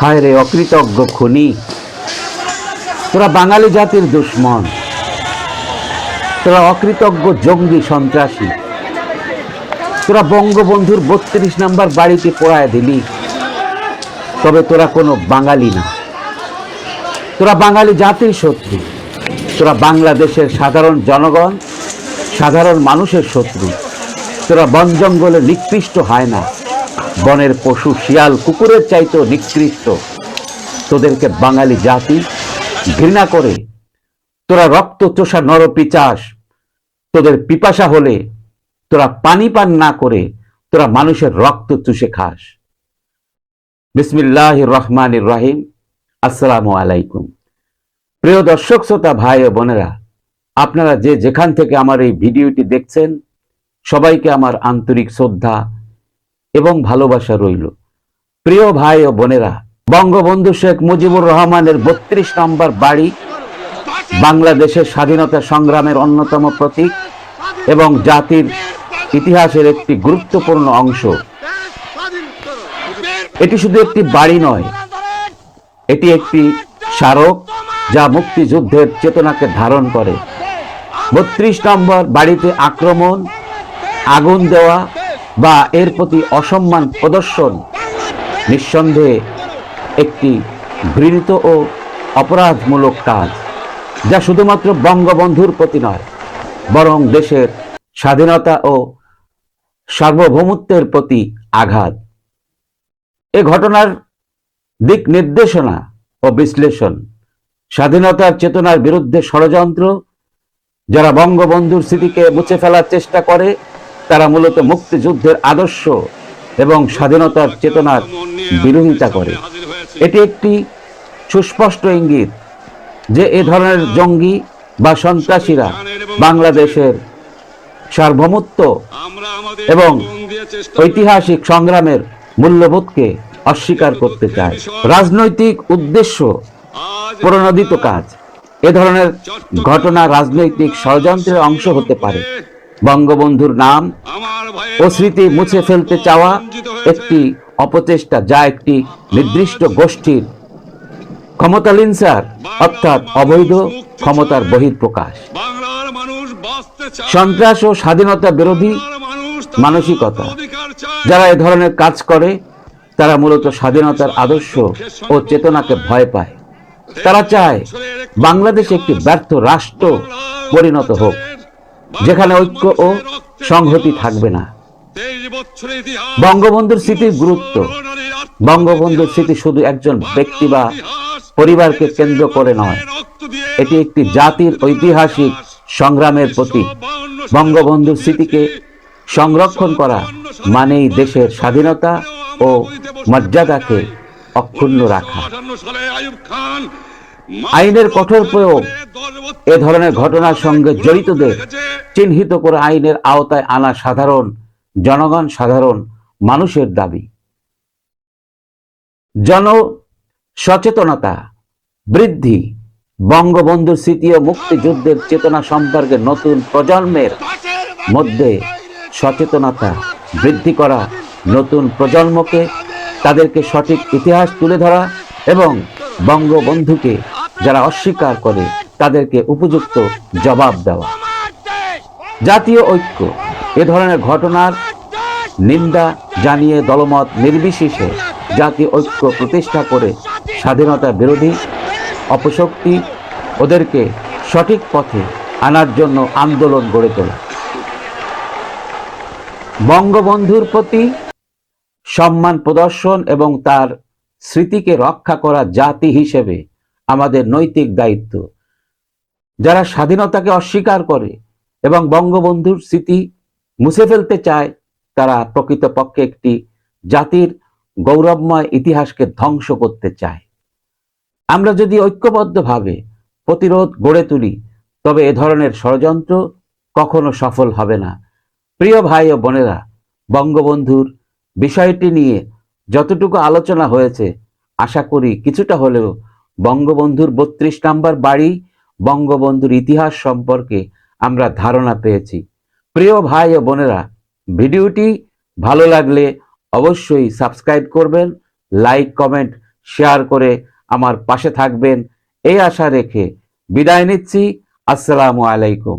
হায় রে অকৃতজ্ঞ খুনি। তোরা বাঙালি জাতির দুশ্মন। তোরা অকৃতজ্ঞ জঙ্গি সন্ত্রাসী। তোরা বঙ্গবন্ধুর বত্রিশ নাম্বার বাড়িতে পড়ায় দিলি। তবে তোরা কোনো বাঙালি না। তোরা বাঙালি জাতির শত্রু। তোরা বাংলাদেশের সাধারণ জনগণ, সাধারণ মানুষের শত্রু। তোরা বন জঙ্গলে নিকৃষ্ট হয় না। বনের পশু, শিয়াল, কুকুরের চাইতেও নিকৃষ্ট। তোদেরকে বাঙালি জাতি ঘৃণা করে। তোরা রক্ত চোষা নরপিচাস। তোদের পিপাসা হলে তোরা পানি পান না করে তোরা মানুষের রক্ত চুষে খাস। বিসমিল্লাহ রহমান রহিম। আসসালামু আলাইকুম। প্রিয় দর্শক, শ্রোতা, ভাই ও বোনেরা, আপনারা যে যেখান থেকে আমার এই ভিডিওটি দেখছেন, সবাইকে আমার আন্তরিক শ্রদ্ধা এবং ভালোবাসা রইল। প্রিয় ভাই ও বোনেরা, বঙ্গবন্ধু শেখ মুজিবুর রহমানের বত্রিশ নম্বর বাড়ি বাংলাদেশের স্বাধীনতা সংগ্রামের অন্যতম প্রতীক এবং জাতির ইতিহাসের একটি গুরুত্বপূর্ণ অংশ। এটি শুধু একটি বাড়ি নয়, এটি একটি স্মারক যা মুক্তিযুদ্ধের চেতনাকে ধারণ করে। বত্রিশ নম্বর বাড়িতে আক্রমণ, আগুন দেওয়া বা এর প্রতি অসম্মান প্রদর্শন নিঃসন্দেহে একটি ঘৃণিত ও অপরাধমূলক কাজ, যা শুধুমাত্র বঙ্গবন্ধুর প্রতি নয়, বরং দেশের স্বাধীনতা ও সার্বভৌমত্বের প্রতি আঘাত। এ ঘটনার দিক নির্দেশনা ও বিশ্লেষণ, স্বাধীনতার চেতনার বিরুদ্ধে ষড়যন্ত্র, যারা বঙ্গবন্ধুর স্মৃতিকে মুছে ফেলার চেষ্টা করে তারা মূলত মুক্তিযুদ্ধের আদর্শ এবং স্বাধীনতার চেতনার বিরোধিতা করে। এটি একটি সুস্পষ্ট ইঙ্গিত যে এ ধরনের জঙ্গি বা সন্ত্রাসীরা বাংলাদেশের সার্বভৌমত্ব এবং ঐতিহাসিক সংগ্রামের মূল্যবোধকে অস্বীকার করতে চায়। রাজনৈতিক উদ্দেশ্য প্রণোদিত কাজ। এ ধরনের ঘটনা রাজনৈতিক ষড়যন্ত্রের অংশ হতে পারে। বঙ্গবন্ধুর নাম ও স্মৃতি মুছে ফেলতে চাওয়া একটি অপচেষ্টা যা একটি নির্দিষ্ট গোষ্ঠীর ক্ষমতালিনসার অর্থাৎ অবৈধ ক্ষমতার বহিঃপ্রকাশ। বাঁচতে চায়। সন্ত্রাস ও স্বাধীনতা বিরোধী মানসিকতা। যারা এ ধরনের কাজ করে তারা মূলত স্বাধীনতার আদর্শ ও চেতনাকে ভয় পায়। তারা চায় বাংলাদেশ একটি ব্যর্থ রাষ্ট্র পরিণত হোক। যেখানে ঐক্য ও সংহতি থাকবে না। বঙ্গবন্ধুর স্মৃতির গুরুত্ব। বঙ্গবন্ধুর স্মৃতি শুধু একজন ব্যক্তি বা পরিবারকে কেন্দ্র করে নয়, এটি একটি জাতির ঐতিহাসিক সংগ্রামের প্রতীক। বঙ্গবন্ধুর স্মৃতিকে সংরক্ষণ করা মানেই দেশের স্বাধীনতা ও মর্যাদাকে অক্ষুণ্ণ রাখা। আইনের কঠোর প্রয়োগ। এ ধরনের ঘটনার সঙ্গে জড়িতদের চিহ্নিত করে আইনের আওতায় আনা সাধারণ, জনগণ সাধারণ মানুষের দাবি। জন সচেতনতা বৃদ্ধি। বঙ্গবন্ধুর স্মৃতি ও মুক্তিযুদ্ধের চেতনা সম্পর্কে নতুন প্রজন্মের মধ্যে সচেতনতা বৃদ্ধি করা, নতুন প্রজন্মকে তাদেরকে সঠিক ইতিহাস তুলে ধরা এবং বঙ্গবন্ধুকে যারা অস্বীকার করে, তাদেরকে উপযুক্ত জবাব দেওয়া। জাতীয় ঐক্য, এ ধরনের ঘটনার নিন্দা জানিয়ে দলমত নির্বিশেষে জাতীয় ঐক্য প্রতিষ্ঠা করে স্বাধীনতা বিরোধী অপশক্তি ওদেরকে সঠিক পথে আনার জন্য আন্দোলন গড়ে তোলা। বঙ্গবন্ধুর প্রতি সম্মান প্রদর্শন এবং তার স্মৃতিকে রক্ষা করা জাতি হিসেবে আমাদের নৈতিক দায়িত্ব। যারা স্বাধীনতাকে অস্বীকার করে এবং বঙ্গবন্ধুর স্মৃতি মুছে ফেলতে চায়, তারা প্রকৃতপক্ষে একটি জাতির গৌরবময় ইতিহাসকে ধ্বংস করতে চায়। আমরা যদি ঐক্যবদ্ধভাবে প্রতিরোধ গড়ে তুলি, তবে এ ধরনের ষড়যন্ত্র কখনো সফল হবে না। প্রিয় ভাই ও বোনেরা, বঙ্গবন্ধুর বিষয়টি নিয়ে যতটুকু আলোচনা হয়েছে, আশা করি কিছুটা হলেও বঙ্গবন্ধুর বত্রিশ নম্বর বাড়ি, বঙ্গবন্ধুর ইতিহাস সম্পর্কে আমরা ধারণা পেয়েছি। প্রিয় ভাই ও বোনেরা, ভিডিওটি ভালো লাগলে অবশ্যই সাবস্ক্রাইব করবেন, লাইক, কমেন্ট, শেয়ার করে আমার পাশে থাকবেন। এই আশা রেখে বিদায় নিচ্ছি। আসসালামু আলাইকুম।